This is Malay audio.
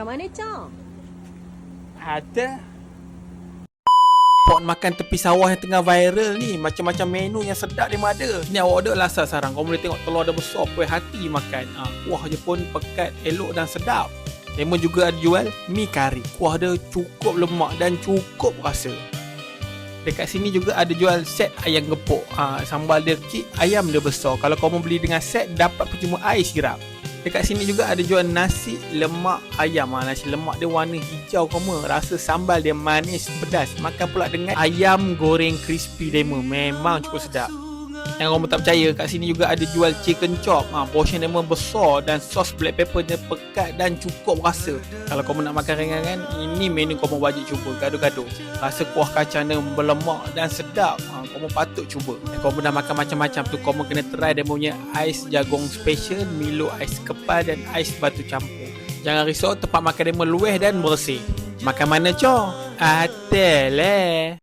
Makan mana, Cok? Ada. Pot makan tepi sawah yang tengah viral ni Macam-macam menu yang sedap dia ada. Ni awak order lah asal sarang. Kau boleh tengok telur ada besar Puai hati makan. Ha, Kuah je pun pekat elok dan sedap. Lemon juga ada jual mi kari. Kuah dia cukup lemak dan cukup rasa. Dekat sini juga ada jual set ayam gepuk ha, Sambal dia kecil, ayam dia besar. Kalau kau mau beli dengan set Dapat percuma air sirap Dekat sini juga ada jual nasi lemak ayam. Ha, Nasi lemak dia warna hijau koma Rasa sambal dia manis pedas. Makan pula dengan ayam goreng crispy demo Memang cukup sedap yang kamu tak percaya kat sini juga ada jual chicken chop. Ha, Portion dia besar dan sos black pepper dia pekat dan cukup rasa. Kalau kamu nak makan ringan kan Ini menu kamu wajib cuba. Gaduh-gaduh. Rasa kuah kacang dia berlemak dan sedap. Ha, Kamu patut cuba. Dan kamu dah makan macam-macam tu Kamu kena try dia punya ais jagung special Milo ais kepal dan ais batu campur. Jangan risau tempat makan dia melueh dan bersih. Makan mana cok? Ateleh